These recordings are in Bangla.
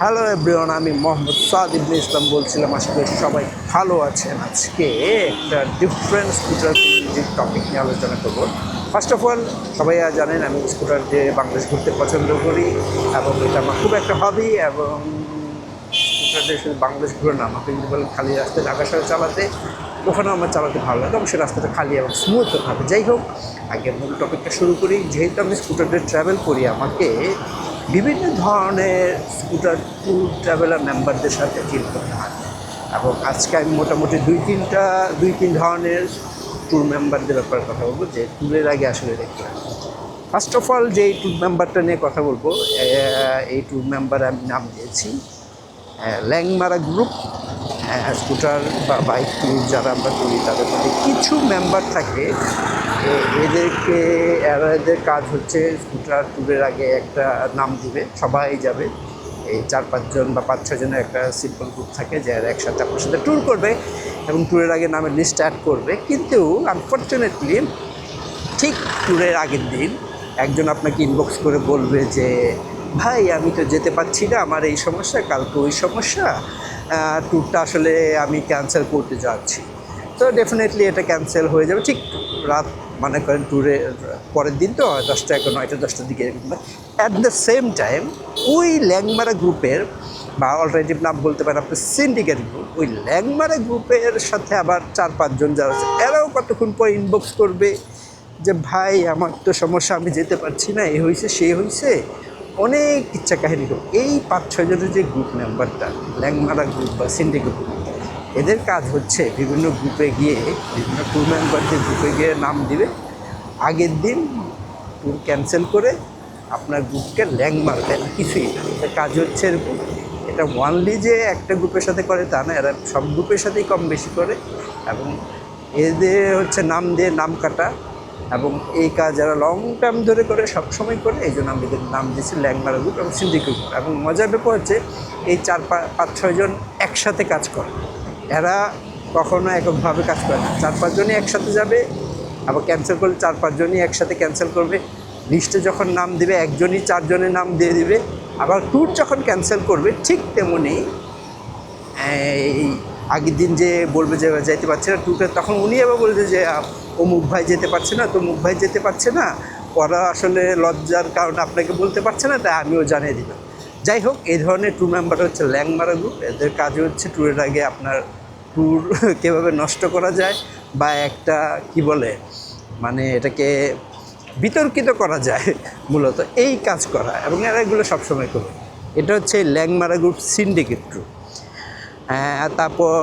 হ্যালো এভরিওয়ান আমি মোহাম্মদ সাদ ইবনে ইসলাম বলছিলাম আজকে সবাই ভালো আছেন। আজকে একটা ডিফারেন্ট স্কুটার কমিউনিটির টপিক নিয়ে আলোচনা করব। ফার্স্ট অফ অল সবাই আর জানেন, আমি স্কুটার দিয়ে বাংলাদেশ ঘুরতে পছন্দ করি এবং এটা আমার খুব একটা হবি এবং দিয়ে শুধু বাংলাদেশ ঘুরে না আমাকে যদি বলেন খালি রাস্তায় ঢাকা শহরে চালাতে, ওখানেও আমার চালাতে ভালো লাগে। সে রাস্তাটা খালি এবং স্মুথ থাকে। যাই হোক আগে মূল টপিকটা শুরু করি। যেহেতু আমি স্কুটার ট্রাভেল করি, আমাকে বিভিন্ন ধরনের স্কুটার ট্যুর ট্রাভেলার মেম্বারদের সাথে ডিল করতে হয়। এবং আজকে আমি মোটামুটি দুই তিনটা, দুই তিন ধরনের ট্যুর মেম্বারদের ব্যাপারে কথা বলব। যে ট্যুরের আগে আসলে দেখতে হয়। ফার্স্ট অফ অল যে এই ট্যুর মেম্বারটা নিয়ে কথা বলব এই ট্যুর মেম্বার আমি নাম দিয়েছি। ল্যাংমারা গ্রুপ স্কুটার বা বাইক যারা আমরা করি, তাদের মধ্যে কিছু মেম্বার থাকে এদেরকে এদের কাজ হচ্ছে স্কুটার ট্যুরের আগে একটা নাম দিবে, সবাই যাবে। এই চার পাঁচজন বা পাঁচ ছজনের একটা সিম্পল গ্রুপ থাকে যারা একসাথে আপনার সাথে ট্যুর করবে এবং ট্যুরের আগে নামের লিস্ট অ্যাড করবে। কিন্তু আনফর্চুনেটলি ঠিক ট্যুরের আগের দিন একজন আপনাকে ইনবক্স করে বলবে যে ভাই, আমি তো যেতে পারছি না, আমার এই সমস্যা, কালকে ওই সমস্যা। ট্যুরটা আসলে আমি ক্যান্সেল করতে যাচ্ছি। তো ডেফিনেটলি এটা ক্যান্সেল হয়ে যাবে। ঠিক রাত, মনে করেন ট্যুরে পরের দিন তো, দশটা এখন নয়টা, দশটার দিকে অ্যাট দ্য সেম টাইম ওই ল্যাংমারা গ্রুপের, বা অল্টারনেটিভ নাম বলতে পারেন আপনি সিন্ডিকেট গ্রুপ ওই ল্যাংমারা গ্রুপের সাথে আবার চার, পাঁচজন যারা আছে, এরাও কতক্ষণ পর ইনবক্স করবে যে, ভাই, আমার তো সমস্যা, আমি যেতে পারছি না, এ হয়েছে সে হয়েছে অনেক ইচ্ছা কাহিনী করবে এই পাঁচ ছজনের যে গ্রুপ মেম্বারটা ল্যাংমারা গ্রুপ বা সিন্ডিকেট গ্রুপ এদের কাজ হচ্ছে বিভিন্ন গ্রুপে গিয়ে, বিভিন্ন ট্যুর মেম্বারদের গ্রুপে গিয়ে নাম দিবে, আগের দিন ট্যুর ক্যান্সেল করে আপনার গ্রুপকে ল্যাং মারবে। না কিছুই না কাজ হচ্ছে এরকম। এটা ওয়ানলি যে একটা গ্রুপের সাথে করে তা না, এরা সব গ্রুপের সাথেই কম বেশি করে। এবং এদের হচ্ছে নাম দিয়ে নাম কাটা এবং এই কাজ যারা লং টার্ম ধরে করে, সব সময় করে, এই জন্য আমি নাম দিয়েছি ল্যাংমারা গ্রুপ এবং সিন্ডিকেট গ্রুপ এবং মজার ব্যাপার হচ্ছে, এই চার পাঁচ ছয়জন একসাথে কাজ করে। এরা কখনো এককভাবে কাজ করে না। চার পাঁচজনই একসাথে যাবে, আবার ক্যান্সেল করলে চার পাঁচজনই একসাথে ক্যান্সেল করবে। লিস্টে যখন নাম দেবে, একজনই চারজনের নাম দিয়ে দিবে। আবার ট্যুর যখন ক্যান্সেল করবে, ঠিক তেমনি, এই আগের দিন যে বলবে যে যাইতে পারছে না ট্যুরটা তখন উনি আবার বলবে যে আহ, অমুক ভাই যেতে পারছে না তমুক ভাই যেতে পারছে না। ওরা আসলে লজ্জার কারণে আপনাকে বলতে পারছে না তাই আমিও জানিয়ে দিলাম। যাই হোক এই ধরনের ট্যুর মেম্বার হচ্ছে ল্যাংমারা গ্রুপ এদের কাজ হচ্ছে ট্যুরের আগে আপনার ট্যুর কীভাবে নষ্ট করা যায় বা একটা কি বলে মানে এটাকে বিতর্কিত করা যায় মূলত। এই কাজ করা এবং এরা এগুলো সবসময় করবে এটা হচ্ছে ল্যাংমারা গ্রুপ সিন্ডিকেট গ্রুপ হ্যাঁ তারপর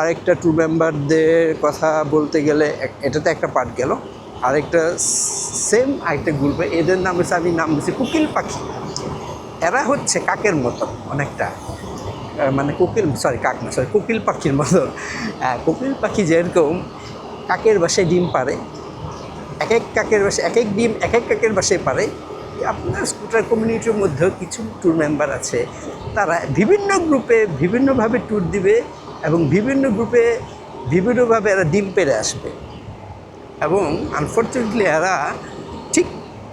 আরেকটা ট্যুর মেম্বারদের কথা বলতে গেলে এটাতে একটা পার্ট গেল। আরেকটা সেম আরেকটা গ্রুপে এদের নাম হচ্ছে আমি নাম দিচ্ছি কুকিল পাখি। এরা হচ্ছে কাকের মতো অনেকটা। মানে কোকিল সরি কাক না সরি কোকিল পাখির মতো। আহ, কোকিল পাখি যেরকম কাকের বাসায় ডিম পারে এক এক কাকের বাসায় এক এক ডিম এক এক কাকের বাসায় পারে আপনার স্কুটার কমিউনিটির মধ্যেও কিছু ট্যুর মেম্বার আছে। তারা বিভিন্ন গ্রুপে বিভিন্নভাবে ট্যুর দিবে এবং বিভিন্ন গ্রুপে বিভিন্নভাবে এরা ডিম পেরে আসবে। এবং আনফর্চুনেটলি এরা ঠিক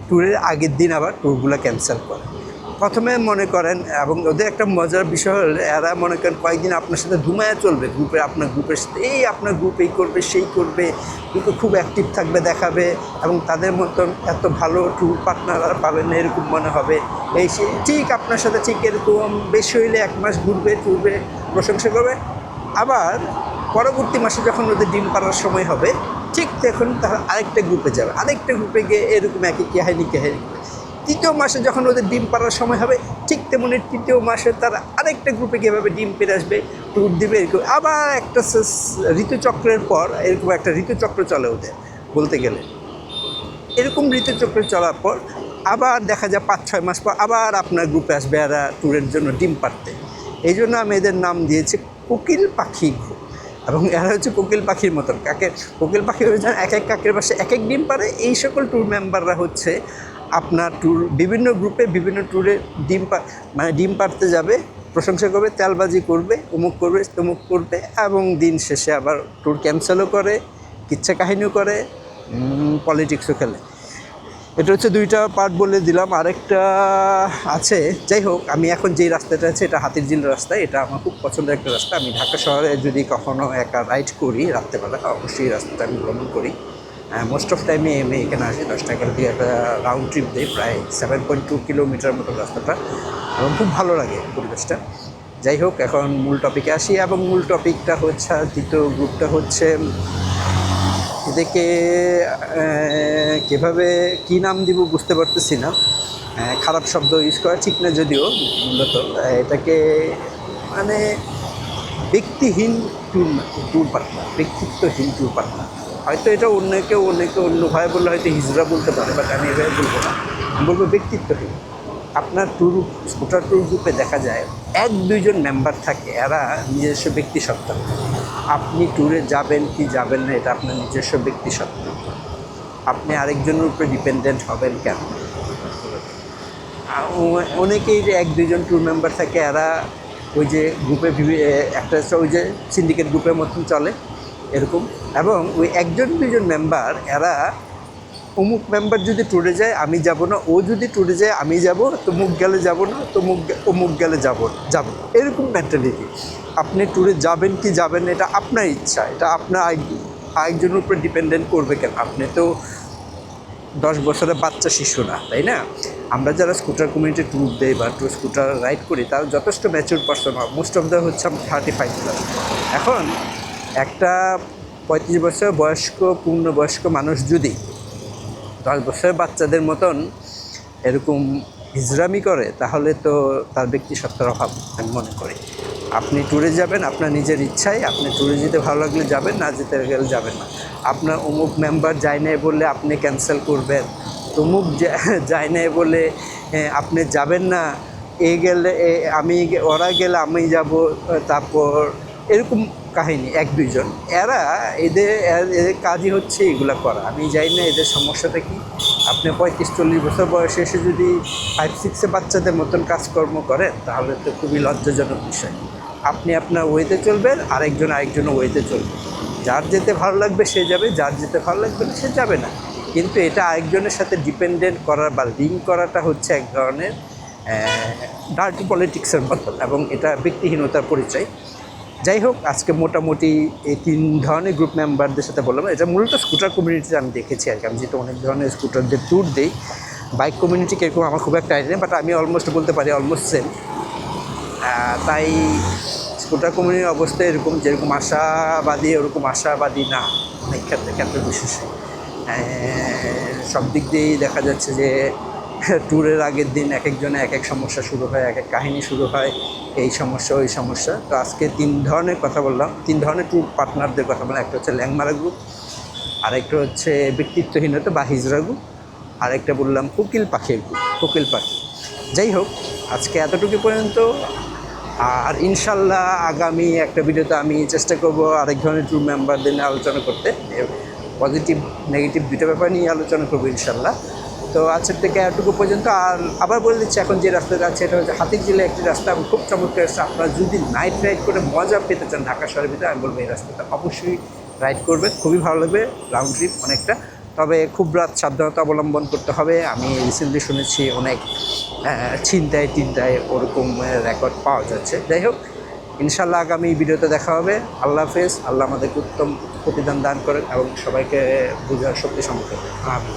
ট্যুরের আগের দিন আবার ট্যুরগুলো ক্যান্সেল করে। প্রথমে মনে করেন, এবং ওদের একটা মজার বিষয় হলো এরা মনে করেন কয়েকদিন আপনার সাথে ঘুমায়া চলবে, গ্রুপে আপনার গ্রুপের সাথে, এই আপনার গ্রুপ এই করবে, সেই করবে কিন্তু খুব অ্যাক্টিভ থাকবে, দেখাবে, এবং তাদের মতন এত ভালো ট্যুর পার্টনার আর পাবেন না এরকম মনে হবে এই সে, ঠিক আপনার সাথে ঠিক এরকম বেশি হইলে এক মাস ঘুরবে, টুরবে, প্রশংসা করবে আবার পরবর্তী মাসে যখন ওদের ডিম পাড়ার সময় হবে, ঠিক তখন তারা আরেকটা গ্রুপে যাবে, আরেকটা গ্রুপে গিয়ে এরকম একই কাহিনী করবে। তৃতীয় মাসে যখন ওদের ডিম পাড়ার সময় হবে, ঠিক তেমনি তৃতীয় মাসে তারা আরেকটা গ্রুপে কীভাবে ডিম পেরে আসবে ট্যুর দিবে, এরকম। আবার একটা ঋতুচক্রের পর এরকম একটা ঋতুচক্র চলে ওদের, বলতে গেলে। এরকম ঋতুচক্র চলার পর আবার দেখা যায় পাঁচ, ছয় মাস পর আবার আপনার গ্রুপে আসবে এরা ট্যুরের জন্য ডিম পাড়তে। এই জন্য আমি এদের নাম দিয়েছি কোকিল পাখি গ্রুপ এবং এরা হচ্ছে কোকিল পাখির মতন। কাকের কোকিল পাখি এক এক কাকের বাসে এক এক ডিম পারে এই সকল ট্যুর মেম্বাররা হচ্ছে আপনার ট্যুর বিভিন্ন গ্রুপে বিভিন্ন ট্যুরে ডিম পা মানে ডিম পাড়তে যাবে, প্রশংসা করবে তেলবাজি করবে অমুক করবে, তমুক করবে এবং দিন শেষে আবার ট্যুর ক্যান্সেলও করে, কিচ্ছা কাহিনীও করে পলিটিক্সও খেলে। এটা হচ্ছে দুইটা পার্ট বলে দিলাম। আরেকটা আছে, যাই হোক, আমি এখন যেই রাস্তাটা আছে, এটা হাতিরঝিল রাস্তা, এটা আমার খুব পছন্দের একটা রাস্তা। আমি ঢাকা শহরে যদি কখনও একা রাইড করি রাত্রেবেলা, অবশ্যই রাস্তাটা আমি ভ্রমণ করি। মোস্ট অফ টাইমে আমি এখানে আসি দশ টাকা দিয়ে একটা রাউন্ড ট্রিপ দিই, প্রায় সেভেন পয়েন্ট টু কিলোমিটার মতো রাস্তাটা। এবং খুব ভালো লাগে পরিবেশটা। যাই হোক, এখন মূল টপিকে আসি এবং মূল টপিকটা হচ্ছে, দ্বিতীয় গ্রুপটা হচ্ছে, এদেরকে কীভাবে, কি নাম দিব বুঝতে পারতেছি না। খারাপ শব্দ ইউজ করা ঠিক না যদিও, মূলত এটাকে মানে ব্যক্তিহীন ট্যুর ট্যুর পার্টনার ব্যক্তিত্বহীন ট্যুর পার্টনার হয়তো এটা অন্য কেউ, অন্য অন্যভাবে বললে হয়তো হিজড়া বলতে পারে বাট আমি এভাবে বলব না। আমি বলব ব্যক্তিত্বহীন। আপনার ট্যুর স্কুটার ট্যুর গ্রুপে দেখা যায়, এক দুইজন মেম্বার থাকে, এরা নিজস্ব ব্যক্তি সত্তা আপনি ট্যুরে যাবেন কি যাবেন না, এটা আপনার নিজস্ব ব্যক্তি সত্তা আপনি আরেকজনের উপরে ডিপেন্ডেন্ট হবেন কেন? অনেকেই যে এক দুইজন ট্যুর মেম্বার থাকে, এরা ওই যে গ্রুপে একটা ওই যে সিন্ডিকেট গ্রুপের মতন চলে। এরকম। এবং ওই একজন দুজন মেম্বার এরা অমুক মেম্বার যদি ট্যুরে যায়, আমি যাব না। ও যদি ট্যুরে যায়, আমি যাব। তো মুখ গেলে যাব না, তো মুখ অমুক গেলে যাব যাব এরকম মেন্টালিটি আপনি ট্যুরে যাবেন কি যাবেন এটা আপনার ইচ্ছা। এটা আপনার আরেক- আরেকজনের উপরে ডিপেন্ডেন্ট করবে কেন? আপনি তো দশ বছরের বাচ্চা শিশু না, তাই না? আমরা যারা স্কুটার কমিউনিটি ট্যুর দেই বা ট্যুর স্কুটার রাইড করি, তারা যথেষ্ট ম্যাচিউর পার্সন হয়। মোস্ট অফ দ্য হচ্ছে থার্টি ফাইভ এখন একটা পঁয়ত্রিশ বছর বয়স্ক পূর্ণবয়স্ক মানুষ যদি দশ বছরের বাচ্চাদের মতন এরকম হিজরামি করে, তাহলে তো তার ব্যক্তি সত্তার অভাব, আমি মনে করি। আপনি ট্যুরে যাবেন, আপনার নিজের ইচ্ছায় আপনি ট্যুরে যেতে ভালো লাগলে যাবেন, না যেতে গেলে যাবেন না। আপনার অমুক মেম্বার যায় নাই বলে আপনি ক্যান্সেল করবেন। তমুক যায় নাই বলে আপনি যাবেন না, এ গেলে আমি ওরা গেলে আমি যাব, তারপর এরকম কাহিনী, এক, দুইজন। এরা এদের এদের কাজই হচ্ছে এগুলা করা। আমি জানি না এদের সমস্যাটা কি। আপনি পঁয়ত্রিশ, চল্লিশ বছর বয়সে এসে যদি ফাইভ সিক্সে বাচ্চাদের মতন কাজকর্ম করেন, তাহলে তো খুবই লজ্জাজনক বিষয়। আপনি আপনার ওয়েতে চলবেন, আরেকজন আরেকজনের ওয়েতে চলবে। যার যেতে ভালো লাগবে সে যাবে, যার যেতে ভালো লাগবে না সে যাবে না। কিন্তু এটা আরেকজনের সাথে ডিপেন্ডেন্ট করা বা লিঙ্ক করাটা হচ্ছে এক ধরনের ডার্টি পলিটিক্সের মতন এবং এটা ব্যক্তিহীনতার পরিচয়। যাই হোক, আজকে মোটামুটি এই তিন ধরনের গ্রুপ মেম্বারদের সাথে বললাম। এটা মূলত স্কুটার কমিউনিটিতে আমি দেখেছি আর কি। আমি যেহেতু অনেক ধরনের স্কুটারদের ট্যুর দিই বাইক কমিউনিটি কীরকম আমার খুব একটা আইডিয়া বাট আমি অলমোস্ট বলতে পারি অলমোস্ট সেম তাই স্কুটার কমিউনিটির অবস্থা এরকম, যেরকম আশাবাদী, ওরকম আশাবাদী না অনেক ক্ষেত্রে ক্ষেত্রে বিশেষে। সব দিক দিয়েই দেখা যাচ্ছে যে ট্যুরের আগের দিন এক একজনে এক এক সমস্যা শুরু হয় এক এক কাহিনী শুরু হয়, এই সমস্যা, ওই সমস্যা। তো আজকে তিন ধরনের কথা বললাম, তিন ধরনের ট্যুর পার্টনারদের কথা বললাম। একটা হচ্ছে ল্যাংমারা গ্রুপ আরেকটা হচ্ছে ব্যক্তিত্বহীনতা বা হিজরা গ্রুপ আরেকটা বললাম কোকিল পাখির গ্রুপ কোকিল পাখি। যাই হোক, আজকে এতটুকু পর্যন্ত। আর ইনশাল্লাহ আগামী একটা ভিডিওতে আমি চেষ্টা করব আরেক ধরনের ট্যুর মেম্বারদের নিয়ে আলোচনা করতে। পজিটিভ নেগেটিভ দুটো ব্যাপার নিয়ে আলোচনা করব ইনশাল্লাহ। তো আজকের থেকে এতটুকু পর্যন্ত আর আবার বলে দিচ্ছি এখন যে রাস্তাটা যাচ্ছে এটা হচ্ছে হাতির জেলে একটি রাস্তা এবং খুব চমৎকার রাস্তা। আপনারা যদি নাইট রাইড করে মজা পেতে চান ঢাকা শহরের ভিতরে আমি বলব এই রাস্তাটা অবশ্যই রাইড করবে খুবই ভালো লাগবে রাউন্ড ট্রিপ অনেকটা। তবে খুব রাত সাবধানতা অবলম্বন করতে হবে। আমি রিসেন্টলি শুনেছি অনেক আহ, ছিনতাই টিনতাই ওরকম রেকর্ড পাওয়া যাচ্ছে। যাই হোক ইনশাল্লাহ আগামী ভিডিওতে দেখা হবে। আল্লাহ হাফেজ আল্লাহ আমাদেরকে উত্তম প্রতিদান দান করেন এবং সবাইকে বোঝার শক্তি সম্পর্কে আমি